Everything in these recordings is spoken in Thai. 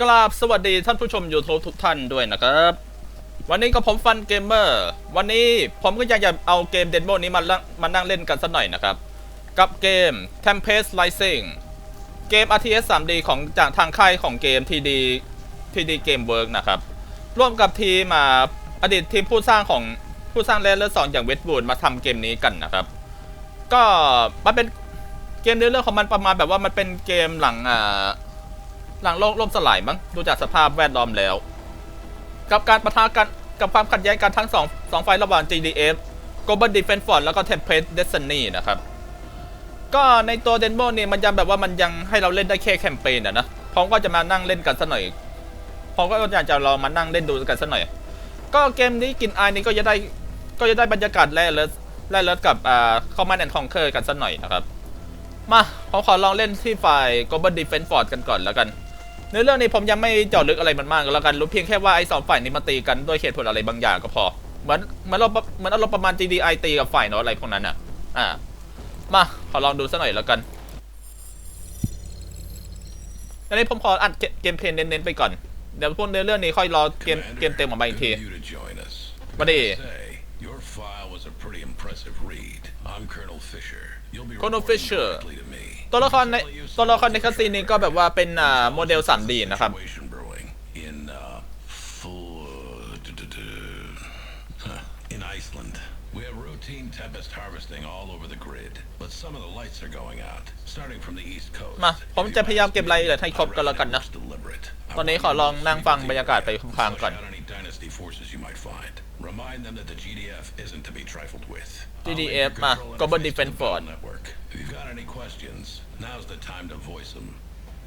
กราบสวัสดีท่านผู้ชม YouTube ทุกท่านด้วยนะครับ วันนี้ก็ผมฟันเกมเมอร์วันนี้ผมก็อยากจะเอาเกมเดนโมนี้มาละมานั่งเล่นกันสักหน่อยนะครับ กับเกม Tempest Rising เกม RTS 3D ของจากทางค่ายของเกม TD TD Game Work นะครับ ร่วมกับทีมาอดีตทีมผู้สร้างของผู้สร้างเลเลอร์สองอย่างเวสต์บูดมาทำเกมนี้กันนะครับ ก็มันเป็นเกมเนื้อเรื่องของมันประมาณแบบว่ามันเป็นเกมหลังอ่า หลังโลกล่มสลายมั้งดูจากสภาพแวดล้อมแล้ว กับการประทะกันกับความขัดแย้งกันทั้งสองสองฝ่ายระหว่าง GDF Global Defense Force แล้วก็ Tempest Destiny นะครับก็ในตัวเดนโมนี่มันยังแบบว่ามันยังให้เราเล่นได้แค่แคมเปญอะนะผมก็จะมานั่งเล่นกันสักหน่อยผมก็อยากจะลองมานั่งเล่นดูกันสักหน่อย ก็เกมนี้กินอายนี้ก็จะได้ก็จะได้บรรยากาศแร่เลิศแร่เลิศกับอ่าคอมมานด์แอนด์คองเคอร์กันสักหน่อยนะครับ มาผมขอลองเล่นที่ฝ่าย Global Defense Force กันก่อนแล้วกัน ในเรื่องนี้ผมยังไม่เจาะลึกอะไรมันมากแล้วกันรู้เพียงแค่ว่าไอ้สองฝ่ายนี้มาตีกันด้วยเหตุผลอะไรบางอย่างก็พอเหมือนเหมือนเราเหมือนอารมณ์ประมาณ GDI ตีกับฝ่ายเนาะอะไรพวกนั้นอะอ่ามาขอลองดูสักหน่อยแล้วกันอันนี้ผมขออัดเกเกมเพลย์เน้นๆไปก่อน เดี๋ยวพวกเนื้อเรื่องนี้ค่อยรอเกมเกมเต็มออกมาอีกที Good of you to join us. Buddy. Gotta say, your file was a pretty impressive read. I'm Colonel Fisher. ตัวละครในตัวละครในคัสซีนนี้ก็แบบว่าเป็นอ่าโมเดล 3D นะครับ Situation brewing in uh, full, huh, in Iceland. We have routine tempest harvesting all over the grid, but some of the lights are going out, starting from the east coast. มาผมจะพยายามเก็บรายละเอียดให้ครบกันแล้วกันนะ It's deliberate. ตอนนี้ขอลองนั่งฟังบรรยากาศไปพลางๆก่อน Flush out any dynasty forces you might find. Remind them that the GDF isn't to be trifled with. GDF I'll leave your มา control Global interface to Defense the Force Battle Network. If you've got any questions, now's the time to voice them.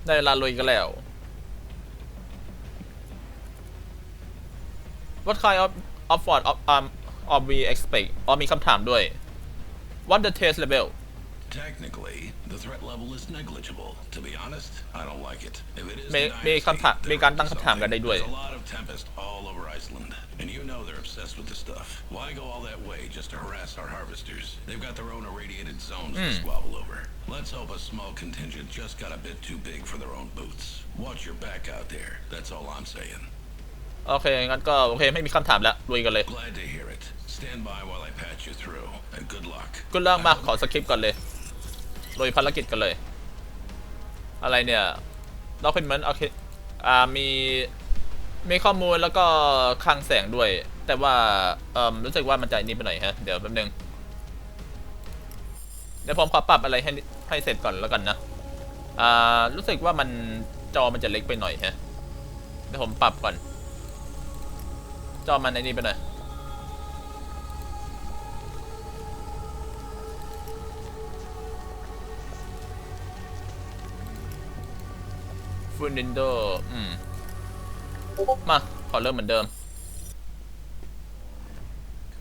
ได้เวลาลุยกันแล้ว What kind of of what of um of we expect อ๋อมีคำถามด้วย What the test level Technically, the threat level is negligible. To be honest, I don't like it. If it is มี the มี dynasty, คำถาม they're มีการ up to ตั้งคำถามกันได้ something. ด้วย There's a lot of tempest all over Iceland, and you know they're obsessed with this stuff. Why go all that way just to harass our harvesters? They've got their own irradiated zones to squabble over. Let's hope a small contingent just got a bit too big for their own boots. Watch your back out there. That's all I'm saying. โอเค งั้นก็โอเค ไม่มีคำถามแล้วลุยกันเลย Glad to hear it. Stand by while I patch you through, and good luck. กุนล่างมาขอสคริปต์ก่อนเลย ลุยภารกิจกันเลย อะไรเนี่ยด็อกเพนเมนโอเคอ่ามีมีข้อมูลแล้วก็คลังแสงด้วย แต่ว่าเอ่มรู้สึกว่ามันจะอันนี้ไปหน่อยฮะ เดี๋ยวแป๊บนึงเดี๋ยวผมขอปรับอะไรให้ให้เสร็จก่อนแล้วกันนะอ่ารู้สึกว่ามันจอมันจะเล็กไปหน่อยฮะเดี๋ยวผมปรับก่อน จอมันไอ้นี่ไปหน่อย ฟูนินโดอืม มา ขอเริ่มเหมือนเดิม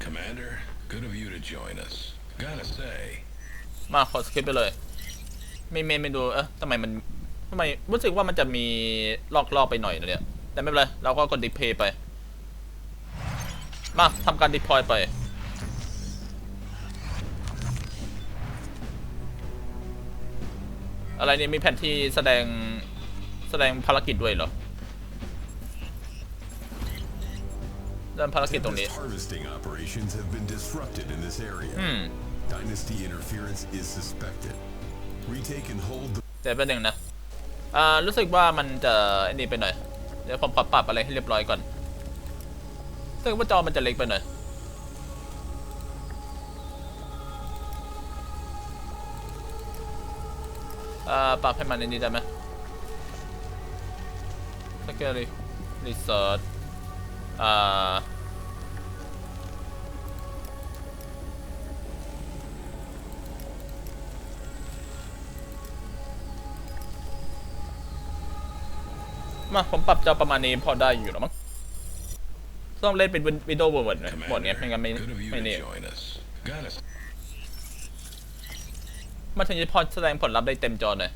Commander, good of you to join us. Gotta say, มาขอสคริปต์ไปเลย ไม่ไม่ไม่ดู เอ๊ะทำไมมันทำไมรู้สึกว่ามันจะมีลอกลอกไปหน่อยนะเนี่ย แต่ไม่เป็นไร เราก็กดดิเพย์ไป มาทำการดิพอยไป อะไรเนี่ยมีแผนที่แสดง แสดงภารกิจด้วยเหรอเริ่มภารกิจตรงนี้ Tempest harvesting operations have been disrupted in this area. อืม Dynasty interference is suspected. Retake and hold the เดี๋ยวแป๊บนึงนะ อ่า รู้สึกว่ามันจะไอ้นี่ไปหน่อย เดี๋ยวผมขอปรับอะไรให้เรียบร้อยก่อนรู้สึกว่าจอมันจะเล็กไปหน่อยอ่าปรับให้มันในนี้ได้ไหม สเกลรีเสิร์ชอ่า มาผมปรับจอประมาณนี้พอได้อยู่แล้วมั้งต้องเล่นเป็นวิดีโอเวิร์ดหน่อยหมดเนี้ย Commander, ไม่งั้นไม่ good of you ไม่ to เนี่ย join us. Gotta มันถึงจะพอแสดงผลลัพธ์ได้เต็มจอหน่อย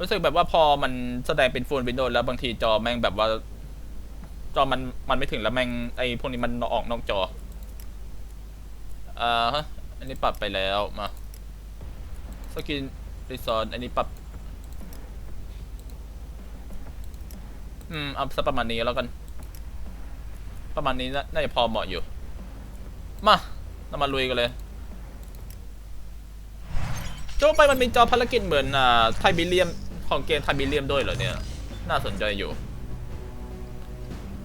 รู้สึกแบบว่าพอมันแสดงเป็นฟูลวินโดว์แล้วบางทีจอแม่งแบบว่า จอมันมันไม่ถึงแล้วแม่งไอพวกนี้มันออกนอกจออ่าฮะอันนี้ปรับไปแล้วมาสกินรีซอนอันนี้ปรับอืมเอาสักประมาณนี้แล้วกัน ประมาณนี้น่าจะพอเหมาะอยู่ มาเรามาลุยกันเลยโจ้ไปมันมีจอภารกิจเหมือนอ่าไทบิเลียม ของเกมไทบิเลียมด้วยเหรอเนี่ย น่าสนใจอยู่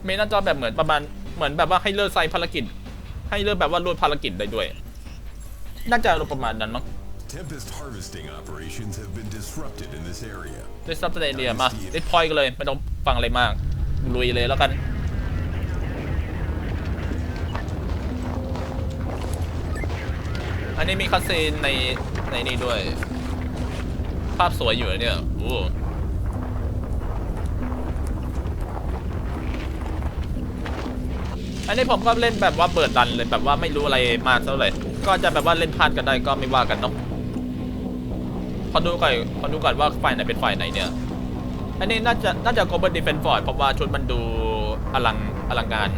มีหน้าจอแบบเหมือนประมาณ เหมือนแบบว่าให้เลือกไซส์ภารกิจ ให้เลือกแบบว่ารูดภารกิจได้ด้วย น่าจะประมาณนั้นมั้ง Tempest harvesting operations have been disrupted in this area. ด้วยซับสเตเดียมาดิสพอยกันเลย ไม่ต้องฟังอะไรมาก ลุยเลยแล้วกันอันนี้มีคัสซีนในในนี้ด้วยภาพสวยอยู่นะเนี่ยโอ้อันนี้ผมก็เล่นแบบว่าเปิดดันเลยแบบว่าไม่รู้อะไรมากเท่าไหร่ ก็จะแบบว่าเล่นพลาดกันได้ก็ไม่ว่ากันเนาะขอดูก่อนขอดูก่อนว่าฝ่ายไหนเป็นฝ่ายไหนเนี่ย อันนี้น่าจะน่าจะ Global Defense Force เพราะว่าชุดมันดูอลังอลังการ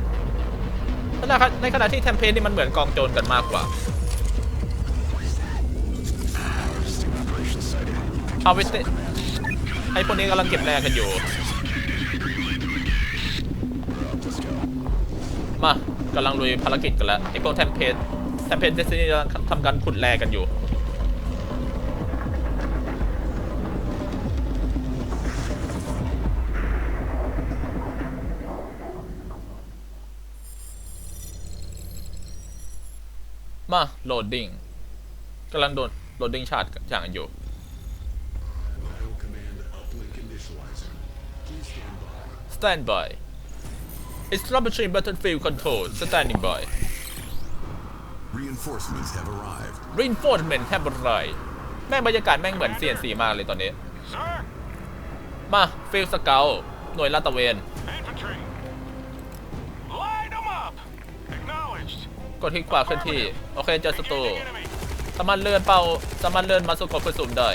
ในขณะในขณะที่เทมเพลนี่มันเหมือนกองโจรกันมากกว่า เอาไปเตะไอพวกนี้กำลังเก็บแร่กันอยู่ มากำลังลุยภารกิจกันแล้วไอ้พวกเทมเพลเทมเพลเดสตินีกำลังทำการขุดแร่กันอยู่มาโหลดดิ้งกำลังโดนโหลดดิ้งชาร์จอย่างอยู่ stand by establishing battlefield control standing by Reinforcements have arrived. reinforcement have arrived แม่งบรรยากาศแม่งเหมือน CNC มากเลยตอนนี้ Sir, มา field scout หน่วยลาดตระเวน infantry. Line them up. Acknowledged. กดที่ขวาเคลื่อนที่ โอเคเจอศัตรู Engaging enemy. สามารถเลื่อนเป้าสามารถเลื่อนมาสุกดเพื่อสุ่มได้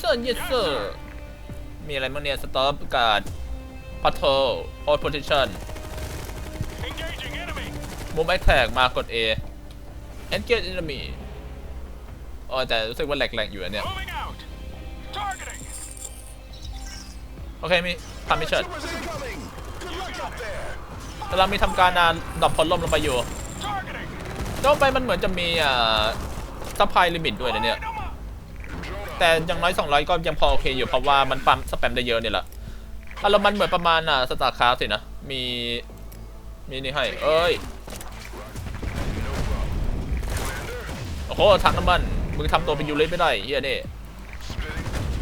sir. เซอร์ yes sir มีอะไรบ้างเนี่ย stop guard patrol hold position Engaging enemy. move attack มากด A engage enemy อ๋อแต่รู้สึกว่าแหลกๆอยู่อะเนี่ย Moving out. Targeting. โอเคมีทำมิชชั่น incoming! Good luck up there! กำลังมีทำการอ่าดรอปพลล่มลงไปอยู่ Targeting. แล้วไปมันเหมือนจะมีอ่าซัพพลายลิมิตด้วยนะเนี่ย Line them up. แต่อย่างน้อย 200 ก็ยังพอโอเคอยู่เพราะว่ามันปั๊มสแปมได้เยอะเนี่ยแหละอารมณ์มันเหมือนประมาณอ่าสตาร์คราฟสินะ มีมีนี่ให้ เอ้ย โอ้โหถังน้ำมันมึงทำตัวเป็นยูริไม่ได้เฮียนี่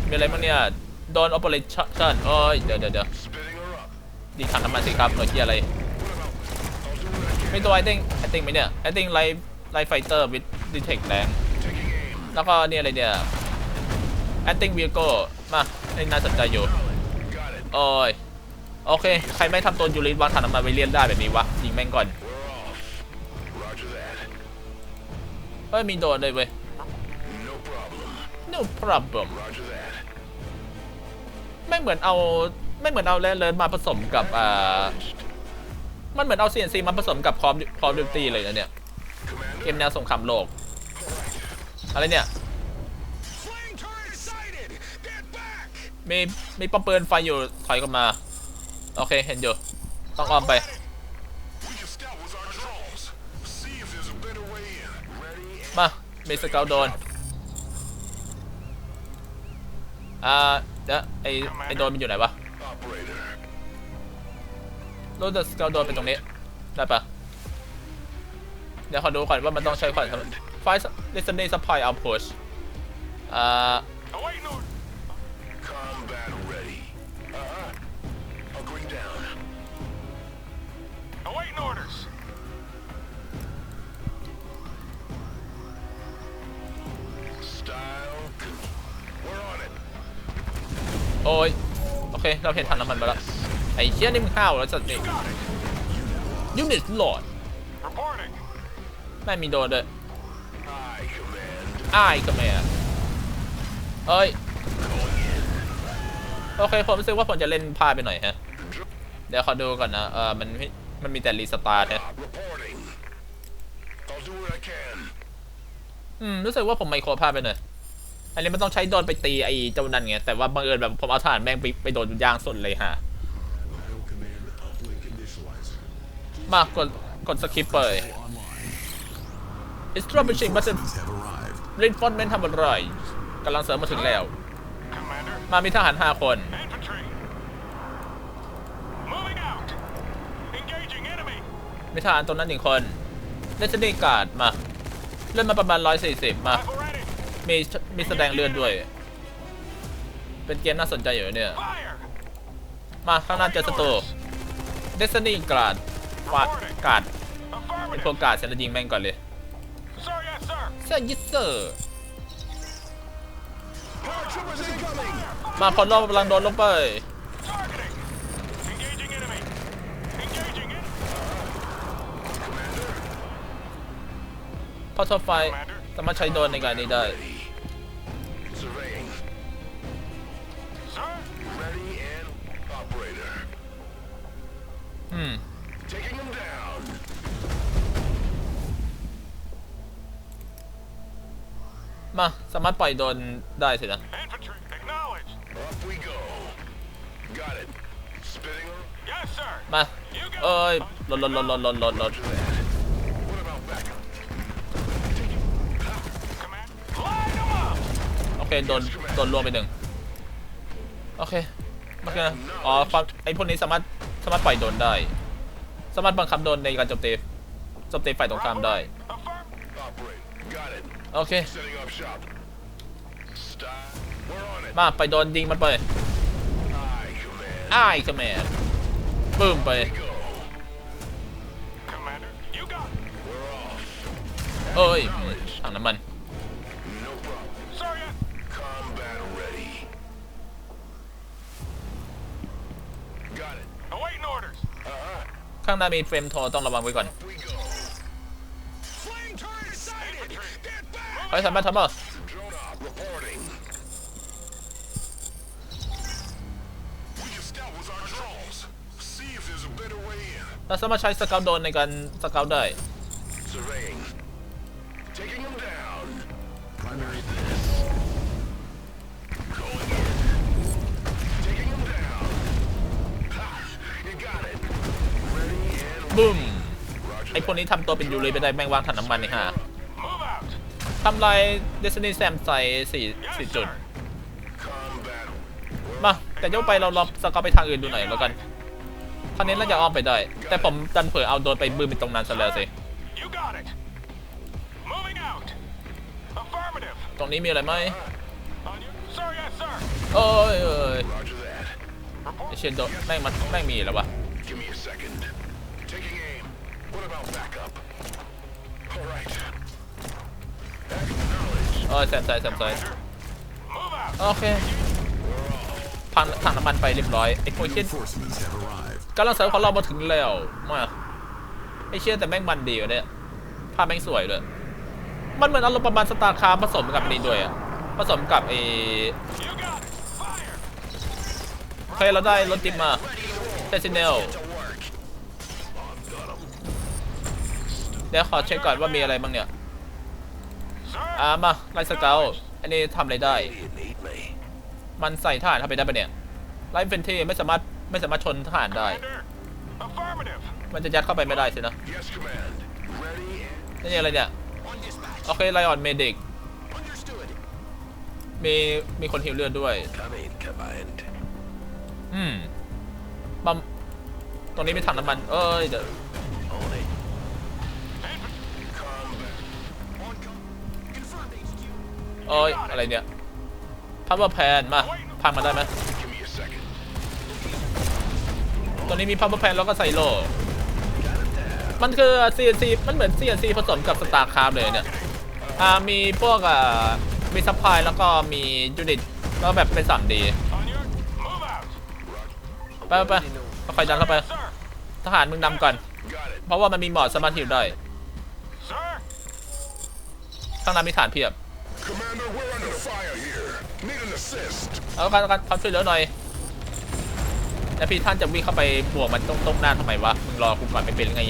มีอะไรบ้างเนี่ยโดน operation เอ้ย เดี๋ยวเดี๋ยวเดี๋ยวดีถังน้ำมันสิครับหน่วยเฮียอะไร ไม่ตัว I think I think ไหมเนี่ย I think light light fighter with detect แรงแล้วก็เนี่ยอะไรเนี่ย acting vehicle มาไอ้น่าสนใจอยู่โอ้ยโอเค ใครไม่ทำตัวยูริสวางถังน้ำมันไว้เลียนได้แบบนี้วะ ยิงแม่งก่อน เฮ้ย มีโดนเลยเว้ย No problem. ไม่เหมือนเอาไม่เหมือนเอาแร่เลิศมาผสมกับอ่ามันเหมือนเอา CNC มาผสมกับคอมคอมดิวตี้เลยนะเนี่ย เกมแนวสงครามโลก อะไรเนี่ย มีมีป้อมปืนไฟอยู่ถอยกลับมา โอเคเห็นอยู่ ต้องอ้อมไป มามีสเกลโดน อ่าเดี๋ยวไอไอโดนมันอยู่ไหนวะ operator. รถสเกลโดนเป็นตรงนี้ ได้ปะเดี๋ยวขอดูก่อนว่ามันต้องใช้ขวานทำไฟ listening supply output อ่า โอ้ยโอเค เราเห็นถังน้ำมันมาแล้วไอ้เชี่ยนี่มึงห้าวแล้วจัดนี่ Got it. ยูนิตโหลด Reporting. แม่งมีโดนด้วย Aye, command. อ้ายก็แม่เอ้ยโอเคผมรู้สึกว่าผมจะเล่นพลาดไปหน่อยฮะ เดี๋ยวขอดูก่อนนะ เออมันไม่มันมีแต่รีสตาร์ทฮะ Reporting. I'll do what I can. อืม รู้สึกว่าผมไมโครพลาดไปหน่อย อันนี้มันต้องใช้โดนไปตีไอ้เจ้านั่นไง แต่ว่าบังเอิญแบบผมเอาถ่านแม่งไปไปโดนยางสดเลยฮะ มากดกดสคริปต์ไป Online. establishing massive Forces have arrived. reinforcement ทำอะไรกำลังเสริมมาถึงแล้ว มามีทหารห้าคน มีทหารตรงนั้นหนึ่งคนเลสเดการ์ดมา เลื่อนมาประมาณ 140 มา มีมีแสดงเลือดด้วย เป็นเกมน่าสนใจอยู่เนี่ย มาข้างหน้าเจอศัตรูเดสนี่การ์ดฟาดการ์ดไอพวกการ์ดเสร็จแล้วยิงแม่งก่อนเลยเซอร์ยิสเซอร์มาพอลโลกำลังโดนลงไปพอทอไฟสามารถใช้โดนในการนี้ได้ Surveying. Sir. Ready and operator. อืม Taking them down. มาสามารถปล่อยโดรนได้สินะ Infantry. Acknowledged. Off we go. Got it. Spitting them. Yes, sir. มา You got เอ้ยลดลดลดลดลดลดลด เคโดนโดนรวมไปหนึ่งโอเคมาคืออ๋อฟังไอพวกนี้สามารถสามารถปล่อยโดรนได้ สามารถบังคับโดรนในการโจมตีโจมตีฝ่ายตรงข้ามได้ Affirm. Operate. Got it. โอเค Setting up shop. Stop. We're on it. มาไปโดนยิงมันไป Aye, command. อ้ายขแมนปื้มไป Go. Commander. You got it. We're off. เอ้ยถังน้ำมัน ข้างหน้ามีเฟรมทอต้องระวังไว้ก่อนเฮ้ยสามารถทำเปล่าเราสามารถใช้สเกลโดนในการสเกลได้ บึ้ม Roger ไอพวกนี้ทำตัวเป็นยูริไปได้แม่งวางถังน้ำมันนี่ฮะ Move out. ทำลายเดซนีแซมใส่สี่ Yes, สี่จุด sir. combat. มา แต่ยกไปเราลองสเกลไปทางอื่นดูหน่อยแล้วกันทางนี้เราจะอ้อมไปได้ แต่ผมดันเผลอเอาโดรนไปบึ้มไปตรงนั้นซะแล้วสิ You got it. Moving out. Affirmative. ตรงนี้มีอะไรไหม On your. Sir, yes, sir. เอ้ยเอ้ย Roger that. ไอ Report. เชียนโดรนแม่งมันแม่งมีแล้ววะ เอ้ยแซมไซแซมไซ Move out. โอเคพังถังน้ำมันไปเรียบร้อยไอพวกเชียน reinforcements have arrived. กำลังเสริมของเรามาถึงแล้วมาไอเชียแต่แม่งมันดีวะเนี่ยภาพแม่งสวยด้วยมันเหมือนอารมณ์ประมาณสตาร์คาผสมกับนี่ด้วยอะผสมกับไอ You got it. Fire. โอเคเราได้รถจิ๊บมาเซซิเนล เดี๋ยวขอเช็คก่อนว่ามีอะไรบ้างเนี่ย Sir. อ่ามาไลท์สเกลอันนี้ทำอะไรได้ You need me. มันใส่ทหารเข้าไปได้ปะเนี่ยไลท์เฟนทีไม่สามารถไม่สามารถชนทหารได้ Commander. Affirmative. มันจะยัดเข้าไปไม่ได้สินะ Yes, command. Ready and นี่อะไรเนี่ย on dispatch. โอเคไลออนเมดิก Understood. มีมีคนหิวเลือดด้วย Coming, command. อืมบัมตรงนี้มีถังน้ำมัน เอ้ยเดี๋ยว เอ้ยอะไรเนี่ยพับเ e อร์แพนมาพังมาได้ไหมตรงนี้มีพับเ e อร์แพนแล้วก็ไซโลมันคือ CNC มันเหมือน CNC ผสมกับ StarCraft เลยเนี่ยอ่ามีพวกอ่ามีซัพพลายแล้วก็มียูนิตแล้วแบบเป็น 3D On your. Move out. ไปไปไปคอยดันเข้าไป ทหารมึงนำก่อน เพราะว่ามันมีหมอดสามารถฮิวได้ Sir. ข้างหน้ามีฐานเพียบ เอาละกันความช่วยเหลือหน่อยแล้วพี่ท่านจะวิ่งเข้าไปบวกมันต้องต้งหน้าทำไมวะ มึงรอคุมก่อนไม่เป็นไง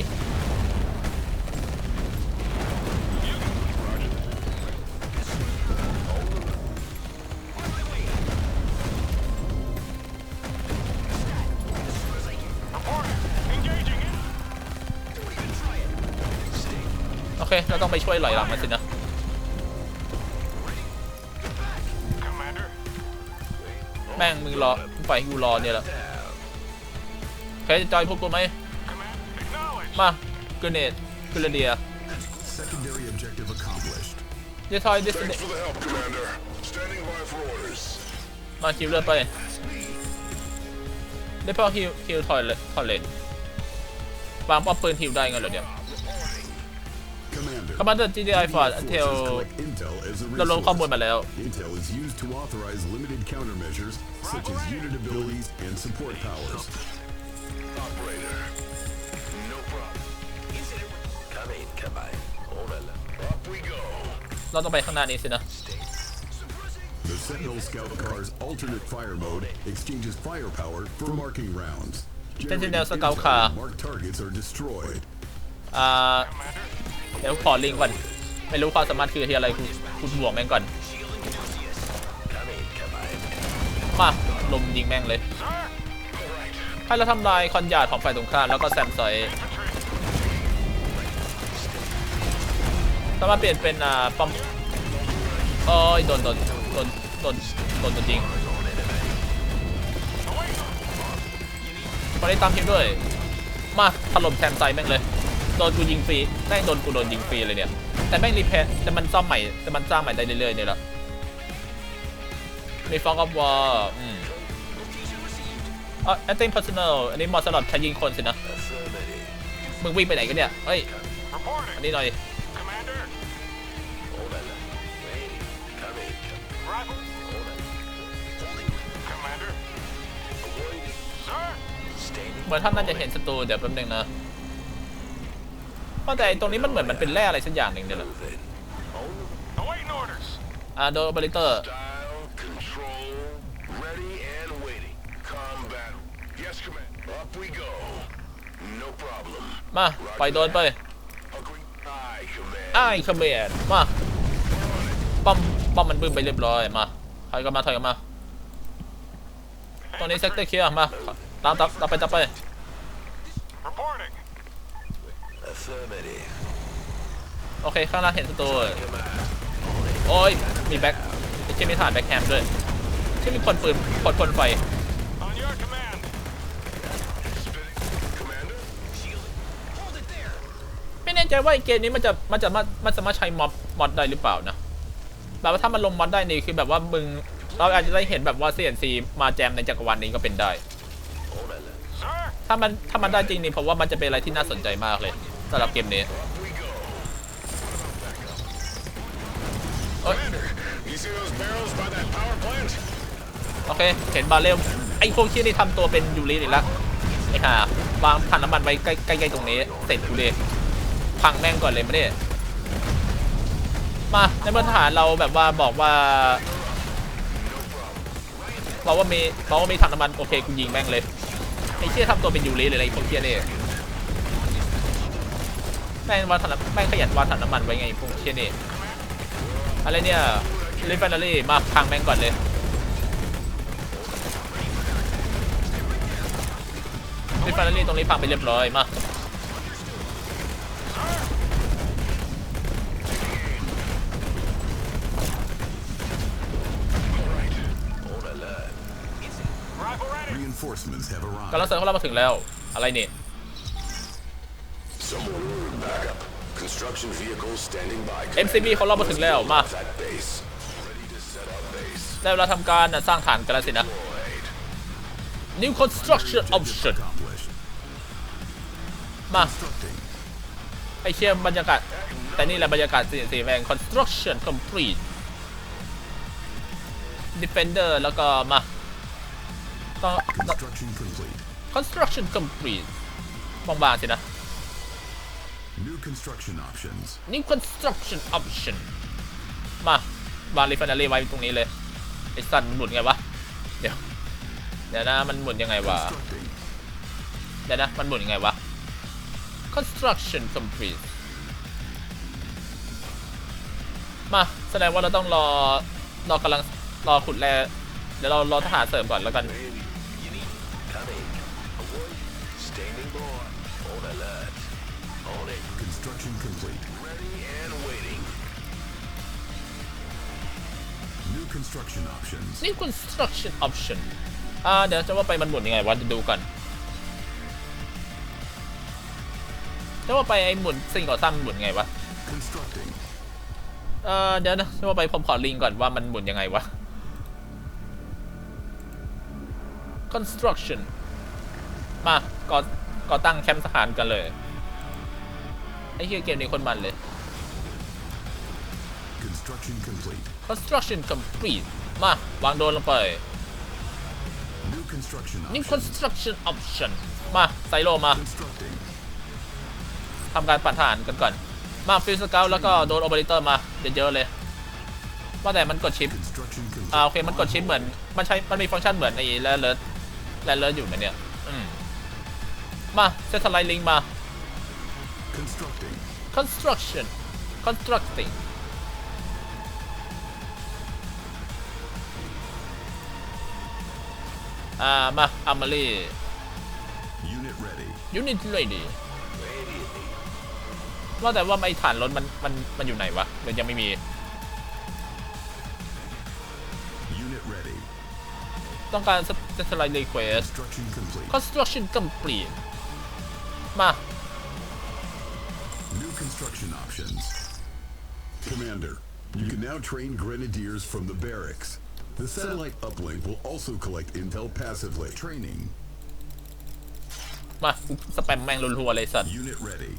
โอเค เราต้องไปช่วยหล่อยหลังมันสินะ แม่งมึงรอมึงปล่อยให้กูรอเนี่ยแหละเคยจอยพวกกูไหม Command. Acknowledge. มาเกรเนดกรเดีย Secondary objective accomplished. เดทอยดิส Thanks for the help, Commander. Standing by for orders. มาคิวเลือดไปได้พอฮิวฮิวทอยเลยทอยเลนวางป้อมปืนฮิวได้ไงเหรอเนี่ย Commander. Commander GDI for Forces until collect intel as a เราลงข้อมูล resource. มาแล้ว Intel is used to authorize limited countermeasures such as unit abilities and support powers. Operator. No problem. Come in, come on. Orala. Up we go. เราต้องไปข้างหน้านี้สินะ The Sentinel Scout car's alternate fire mode exchanges firepower for marking rounds. Sentinel Generating Scout intel car. when Marked targets are destroyed. อ่า Commander. เดี๋ยวขอลิงก่อน ไม่รู้ความสามารถคือที่อะไรกูกูบวกแม่งก่อน มาลมยิงแม่งเลย ให้เราทำลายคอนหยาดของฝ่ายตรงข้ามแล้วก็แซมซอยสามารถเปลี่ยนเป็นอ่าปอมโอ้ยโดนโดนโดนโดนโดนโดนยิง Away. ตอนนี้ตามทีมด้วย มาถล่มแซมไซแม่งเลย โดนกูยิงฟรีแม่งโดนกูโดนยิงฟรีเลยเนี่ย แต่แม่งรีเพย์แต่มันซ่อมใหม่แต่มันสร้างใหม่ได้เรื่อยๆเนี่ยแหละมีฟองออฟวอร์อืมอะ acting personal อันนี้มาะสำหรับใช้ยิงคนสินะ มึงวิ่งไปไหนกันเนี่ย เฮ้ย อันนี้หน่อยเหมือนท่านน่าจะเห็นศัตรูเดี๋ยวแป๊บนึงนะ ว่าแต่ตรงนี้มันเหมือนมันเป็นแร่อะไรสักอย่างหนึ่งเนี่ยแหละอ่าโดบริเตอร์ มา ปล่อยโดนไป Agree. Aye, command. ไอ้ขเมรมาป้อมป้อมมันบึ้มไปเรียบร้อย มาถอยกลันมาถอยกันมาตอนนี้เซ็กเตอร์เคลียร์มา ตามตามไปตามไป โอเคข้างล่างเห็นศัตรูโอ้ยมีแบ็คไอ้เช่นมีฐานแบ็คแฮมด้วยเช่นมีคนปืนคนคนไฟ On your command. Spinning. Commander. ไม่แน่ใจว่าไอ้เกมนี้มันจะมันจะมามันสามารถใช้ม็อดมอดได้หรือเปล่านะแบบว่าถ้ามันลงมอดได้นี่คือแบบว่ามึงเราอาจจะได้เห็นแบบว่า CNC มาแจมในจักรวาลนี้ก็เป็นได้ Orala. Sir. ถ้ามันถ้ามันได้จริงนี่ผมว่ามันจะเป็นอะไรที่น่าสนใจมากเลย สำหรับเกมนี้โอเค เห็นบาเรลไอ้พวกเชี่ยนี่ทำตัวเป็นยูริอีกแล้วไอ้ห่าวางถังน้ำมันไว้ใกล้ใกล้ๆตรงนี้เสร็จกูเลยพังแม่งก่อนเลยมาเนี่ยมาในบนทหารเราแบบว่าบอกว่าบอกว่ามีบอกว่ามีถังน้ำมันโอเคกูยิงแม่งเลยไอ้เชี่ยทำตัวเป็นยูริเลยไอ้พวกเชี่ยนี่ แม่งวางถังน้ำแม่งขยันวางถังน้ำมันไว้ไงไอ้พวกเชี่ยนี่อะไรเนี่ยลิฟแฟนนารี่มาพังแม่งก่อนเลยนี่ฟานารี่ตรงนี้พังไปเรียบร้อยมา Rifle ready. Reinforcements have กำลัง arrived. เสริมของเรามาถึงแล้วอะไรนี่ Someone Construction vehicles standing by. MCB ของเรามาถึงแล้วมา That base. Ready to set up base. ได้เวลาทำการสร้างฐานกันแล้วสินะ New construction option Accomplished. มา Constructing. ไอเชี่ยบรรยากาศ แต่นี่แหละบรรยากาศสีสีแมง construction complete defender แล้วก็มาต้อง Construction complete. construction complete บางๆสินะ New construction options. New construction option มาวางรีฟนารีไว้ตรงนี้เลยไอ้สันมันหมุนไงวะ เดี๋ยว เดี๋ยวนะมันหมุนยังไงวะ เดี๋ยวนะมันหมุนยังไงวะ construction complete มาแสดงว่าเราต้องรอรอกำลังรอขุดแร่เดี๋ยวเรารอทหารเสริมก่อนแล้วกัน Construction complete. Ready and waiting. New construction options. นี่ construction option อ่าเดี๋ยวจะว่าไปมันหมุนยังไงวะจะดูกันจะว่าไปไอ้หมุนสิ่งก่อสร้างมันหมุนยังไงวะ Constructing. เออเดี๋ยวนะจะว่าไปผมขอลิงก์ก่อนว่ามันหมุนยังไงวะ construction มาก่อก่อตั้งแคมป์ทหารกันเลย ไอ้เฮียเกมนี้คนมันเลย Construction complete. construction complete มา วางโดรนลงไป New construction นี่ options. construction option มาไซโลมา Constructing. ทำการปั่นทหารกันก่อน มาฟิลสเกลแล้วก็โดนโอเปอเรเตอร์มาเยอะๆเลย ว่าแต่มันกดชิป Construction complete. อ่าโอเค มันกดชิปเหมือน มันใช้ มันมีฟังก์ชันเหมือนไอ้แลนเลิร์แลนเลิร์อยู่นะเนี่ย อืม มาเซตไลน์ลิงมา Constructing. Construction constructing อ่า มาอามารี Unit ready. unit ready ว่าแต่ว่าไอ้ฐานรถมันมันมันอยู่ไหนวะหรือยังไม่มี Unit ready. ต้องการ satellite request Construction complete. construction complete มา New construction options. Commander, you can now train grenadiers from the barracks. The satellite uplink will also collect intel passively. Training. มากูสแปมแม่งรัวๆเลยสัตว์ Unit ready.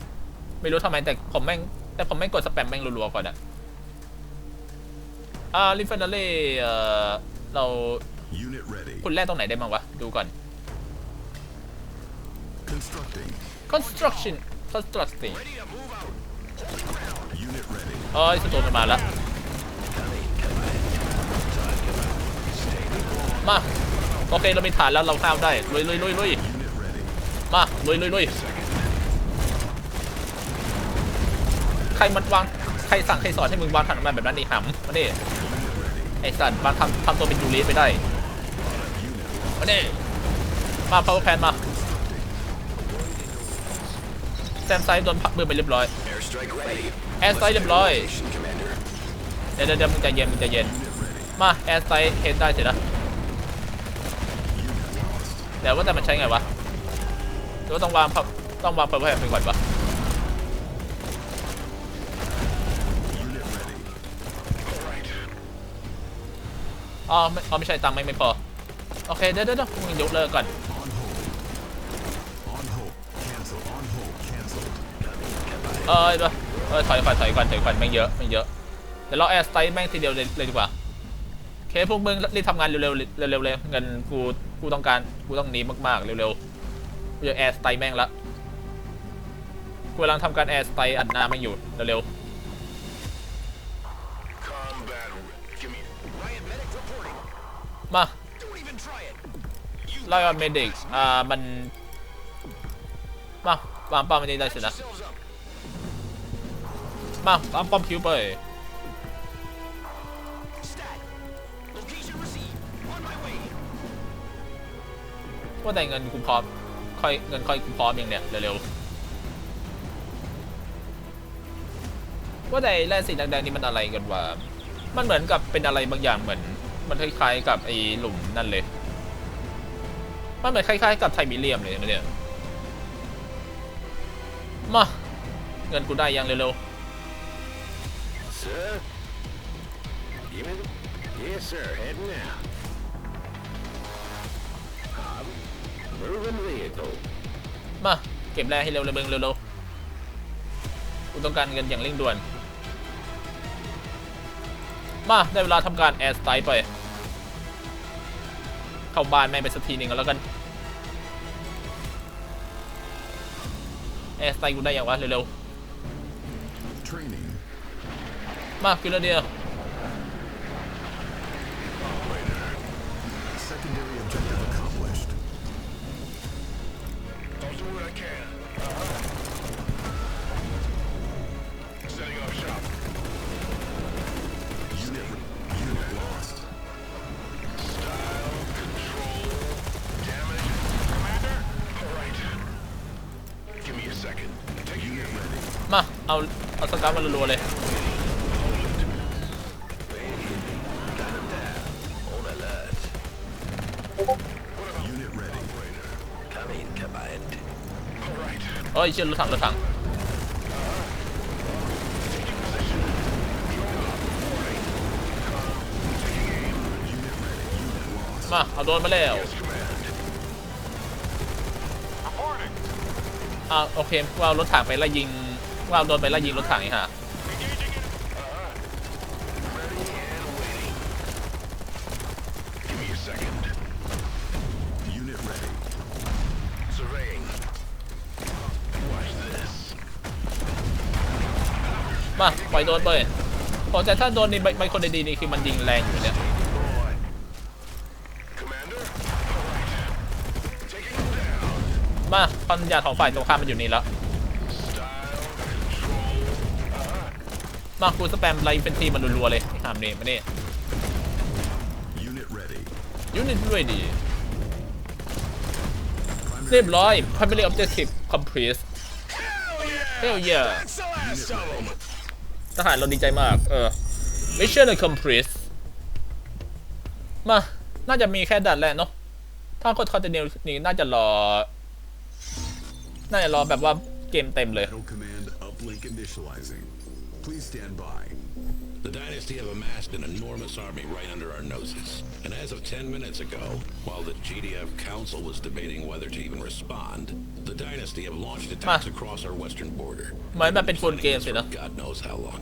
ไม่รู้ทำไมแต่ผมแม่งแต่ผมแม่งกดสแปมแม่งรัวๆก่อนอะอ่าลิฟเฟนเล่เอ่อเรา Unit ready. คุณแรกตรงไหนได้บ้างวะ ดูก่อน Constructing. construction constructing Ready to move out. Unit ready. เอ้ยสตูนมันมาแล้ว มา โอเค เรามีฐานแล้วเราข้ามได้ ลุยลุยลุยลุย Unit ready. มา ลุยลุยลุยใครมันวาง ใครสั่งใครสอนให้มึงวางถังน้ำมันแบบนั้นนี่หำมาดิ Unit ready. ไอ้สัตว์มาทำทำตัวเป็นยูริไปได้มาดิมา power pan มา แซมไซด์โดนพักมือไปเรียบร้อย Airstrike ready. แอร์ไซด์เรียบร้อย Commander. เดี๋ยวเดี๋ยวเดี๋ยวมึงใจเย็นมึงใจเย็น Unit ready. มาแอร์ไซด์เฮดได้เสร็จแล้ว Unit lost. เดี๋ยวว่าแต่มันใช้ไงวะหรือว่าต้องวางพับต้องวาง power pan ไปก่อนปะ Unit ready. All right. อ๋อไม่อ๋อไม่ใช่ตังค์ไม่ไม่พอ โอเคเดี๋ยวเดี๋ยวเดี๋ยวมึงยกเลิกก่อน เอ้ยเดี๋ยวเอ้ยถอยก่อนถอยก่อนถอยก่อนแม่งเยอะแม่งเยอะเดี๋ยวเราแอร์สไตล์แม่งทีเดียวเลยเลยดีกว่าโอเคพวกมึงรีบทำงานเร็วๆเร็วๆเลยเงินกูกูต้องการกูต้องหนีมากๆเร็วๆกูจะแอร์สไตล์แม่งละกูกำลังทำการแอร์สไตล์อัดหน้าแม่งอยู่เร็ว Combat. Give me. Riot medic reporting. ๆมา Don't even try it. ไลออนเมดิกอ่ามันมาวางป้อมไม่ได้ได้สินะ Yourselves up. มาวางป้อมคิวไป Stat. Location received. On my way. ว่าแต่เงินกูพร้อมค่อยเงินค่อยกูพร้อมเองเนี่ยเร็วๆว่าแต่แร่สีแดงๆนี่มันอะไรกันวะมันเหมือนกับเป็นอะไรบางอย่างเหมือน มันคล้ายๆกับไอ้หลุมนั่นเลยมันเหมือนคล้ายๆกับไทมิเลียมเลยนะเนี่ยมาเงินกูได้ยังเร็วๆ Sir? Give me the... Yes, sir. Heading out. Um, moving vehicle. มา เก็บแร่ให้เร็วๆเร็วๆเร็วๆกูต้องการเงินอย่างเร่งด่วน มา ได้เวลาทำการแอร์สไตล์ไป เข้าบ้านแม่งไปสักทีหนึ่งแล้วกัน แอร์สไตล์กูได้อย่างวะเร็ว Training. มากินแล้วเดีย เอ้ยเชื่อรถถังรถถังมาเอาโดนมาแล้วอ่าโอเคว่าเอารถถังไปไล่ยิงว่าเอาโดนไปไล่ยิงรถถังอีกฮะ ล่อยโดนไปโอ้แต่ถ้าโดนนี่ไม่คนดีๆนี่คือมันยิงแรงอยู่เนี่ย Boy. Commander. All right. Taking him down. มาพันยาของฝ่ายตรงข้ามมันอยู่นี่แล้ว Style, control. Uh-huh. มากูสแปมไลฟ์เป็นทีมันรัวๆเลยห้ามนี่มานี่ Unit ready. ยูนิตด้วยดีเรียบร้อย primary objective complete hell yeah That's the last of them. ทหารเราดีใจมาก เออ mission Accomplished มา น่าจะมีแค่ดันแหละเนาะถ้าคนคอนเทนเนอร์นี้น่าจะรอ น่าจะรอแบบว่าเกมเต็มเลย Battle command uplink initializing. Please stand by. The Dynasty have amassed an enormous army right under our noses. And as of 10 minutes ago, while the GDF Council was debating whether to even respond, the Dynasty have launched attacks Ma. across our western border. เหมือนมันเป็น full game สินะ For God knows how long.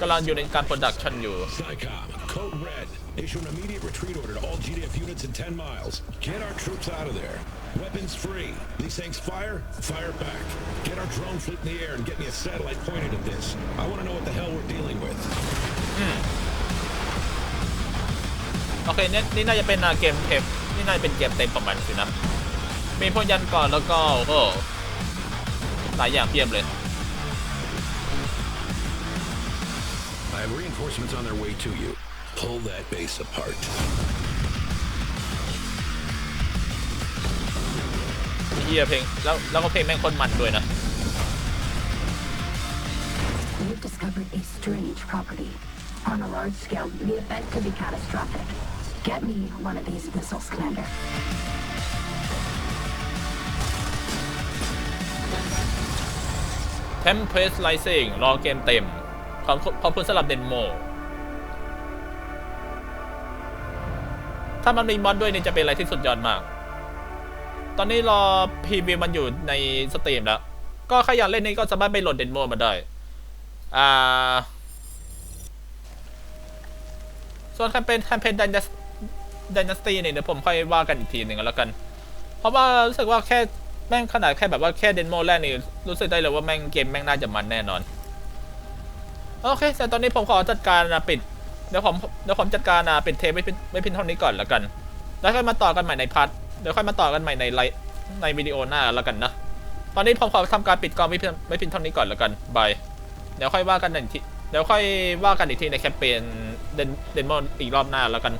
กำลังอยู่ในการโปรดักชันอยู่ SciComm, Code Red. Issue an immediate retreat order to all GDF units in 10 miles. Get our troops out of there. Weapons free. These things fire, fire back. Get our drone fleet in the air and get me a satellite pointed at this. I want to know what the hell we're dealing with. โอเคเนี่ยนี่น่าจะเป็นอ่ะเกมเทปนี่น่าจะเป็นเกมเต็มของมันสินะ มีพวกยันก่อนแล้วก็โอ้หลายอย่างเพียบเลย I have reinforcements on their way to you. Pull that base apart. เฮียเพลงแล้วแล้วก็เพลงแม่งโคนมันด้วยนะ We've discovered a strange property. On a large scale, the event could be catastrophic. Get me one of these missiles, Commander. เทมเพลสไลซิ่งรอเกมเต็ม ขอบคุณขอบคุณสำหรับเดนโม ถ้ามันมีมอดด้วยนี่จะเป็นอะไรที่สุดยอดมาก ตอนนี้รอพรีวิวมันอยู่ในสตรีมแล้ว ก็ใครอยากเล่นนี่ก็สามารถไปโหลดเดนโมมาได้ อ่า ส่วนแคมเปญแคมเปญดันดันสตีเนี่ยเดี๋ยวผมค่อยว่ากันอีกทีหนึ่งแล้วกัน เพราะว่ารู้สึกว่าแค่แม่งขนาดแค่แบบว่าแค่เดนโมแรกนี่รู้สึกได้เลยว่าแม่งเกมแม่งน่าจะมันแน่นอน โอเคแต่ตอนนี้ผมขอจัดการปิด เดี๋ยวผมเดี๋ยวผมจัดการนะเป็นเทปไม่เพียงไม่เพียงเท่านี้ก่อนแล้วกัน แล้วค่อยมาต่อกันใหม่ในพาร์ทเดี๋ยวค่อยมาต่อกันใหม่ในไลท์ในวิดีโอหน้าแล้วกันนะตอนนี้ผมขอทำการปิดกล้องไม่เพียงไม่เพียงเท่านี้ก่อนแล้วกันบายเดี๋ยวค่อยว่ากันอีกทีเดี๋ยวค่อยว่ากันอีกทีในแคมเปญเดนเดนมอนอีกรอบหน้าแล้วกัน